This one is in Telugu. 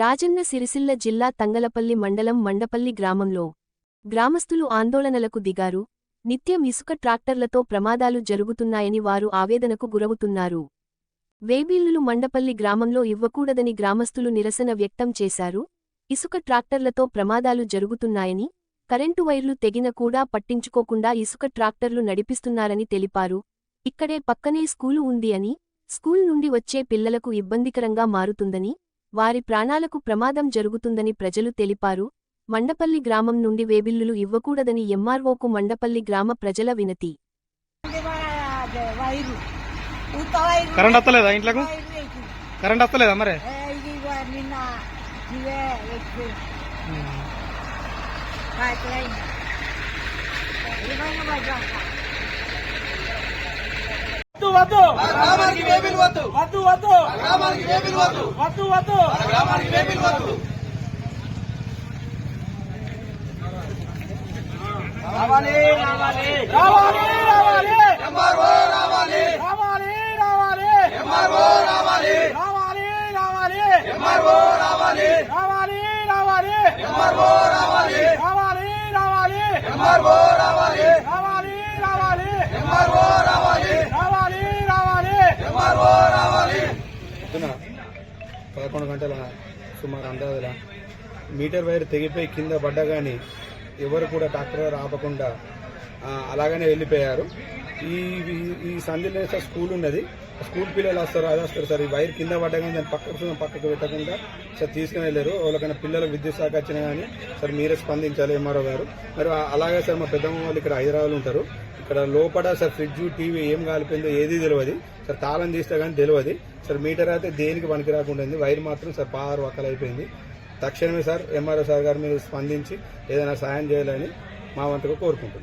రాజన్న సిరిసిల్ల జిల్లా తంగలపల్లి మండలం మండపల్లి గ్రామంలో గ్రామస్తులు ఆందోళనలకు దిగారు. నిత్యం ఇసుక ట్రాక్టర్లతో ప్రమాదాలు జరుగుతున్నాయని వారు ఆవేదనకు గురవుతున్నారు. వేబీల్లులు మండపల్లి గ్రామంలో ఇవ్వకూడదని గ్రామస్తులు నిరసన వ్యక్తం చేశారు. ఇసుక ట్రాక్టర్లతో ప్రమాదాలు జరుగుతున్నాయని కరెంటు వైర్లు తెగిన కూడా పట్టించుకోకుండా ఇసుక ట్రాక్టర్లు నడిపిస్తున్నారని తెలిపారు. ఇక్కడే పక్కనే స్కూలు ఉంది అని స్కూల్ నుండి వచ్చే పిల్లలకు ఇబ్బందికరంగా మారుతుందని వారి ప్రాణాలకు ప్రమాదం జరుగుతుందని ప్రజలు తెలిపారు. మండపల్లి గ్రామం నుండి వేబిల్లులు ఇవ్వకూడదని ఎంఆర్ఓకు మండపల్లి గ్రామ ప్రజల వినతి. కరెంట్ వస్తలేదా ఇంట్లోకి. కరెంట్ వస్తలేదా మరి? ఇది ఇగో నిన్న ఇవే ఎక్కి రాత్రైంది ఏమైనా పడ్డా వద్దు. వద్దు వద్దు. వద్దు వద్దు వద్దు వద్దు. రావాలి రావాలి. రావాలి రావాలి. ఎంఆర్ఓ రావాలి. రావాలి రావాలి. ఎంఆర్ఓ రావాలి. రావాలి రావాలి. ఎంఆర్ఓ రావాలి. రావాలి రావాలి. ఎంఆర్ఓ రావాలి. రావాలి రావాలి. ఎంఆర్ఓ రావాలి రావాలి రావాలి ఎంఆర్ఓ రావాలి రావాలి రావాలి ఎంఆర్ఓ రావాలి పొద్దున పదకొండు గంటల సుమారు అందాజుల మీటర్ వైర్ తెగిపోయి కింద పడ్డా కానీ ఎవరు కూడా ట్రాక్టర్ ఆపకుండా అలాగనే వెళ్ళిపోయారు. ఈ ఈ- ఈ సార్ స్కూల్ ఉన్నది. ఆ స్కూల్ పిల్లలు వస్తారు అది వస్తారు. సార్ ఈ వైర్ కింద పడ్డగానే దాన్ని పక్కకు పక్కకు పెట్టకుండా. సార్ తీసుకుని వెళ్ళారు. ఎవరికైనా పిల్లలు విద్యుత్ శాఖ వచ్చినా కానీ సార్ మీరే స్పందించాలి ఎంఆర్ఓ గారు. మరి అలాగే సార్ మా పెద్దమ్మ వాళ్ళు ఇక్కడ హైదరాబాద్ ఉంటారు. ఇక్కడ లోపల సార్ ఫ్రిడ్జ్ టీవీ ఏం కాలిపోయిందో ఏది తెలియదు సార్ తాళం తీస్తే కానీ తెలియదు సార్ మీటర్ అయితే దేనికి పనికి రాకుండా ఉంది. వైర్ మాత్రం సార్ పారు వక్కలైపోయింది. తక్షణమే సార్ ఎంఆర్ఓ సార్ గారు మీరు స్పందించి ఏదైనా సాయం చేయాలని మా వంతుగా కోరుకుంటున్నాం.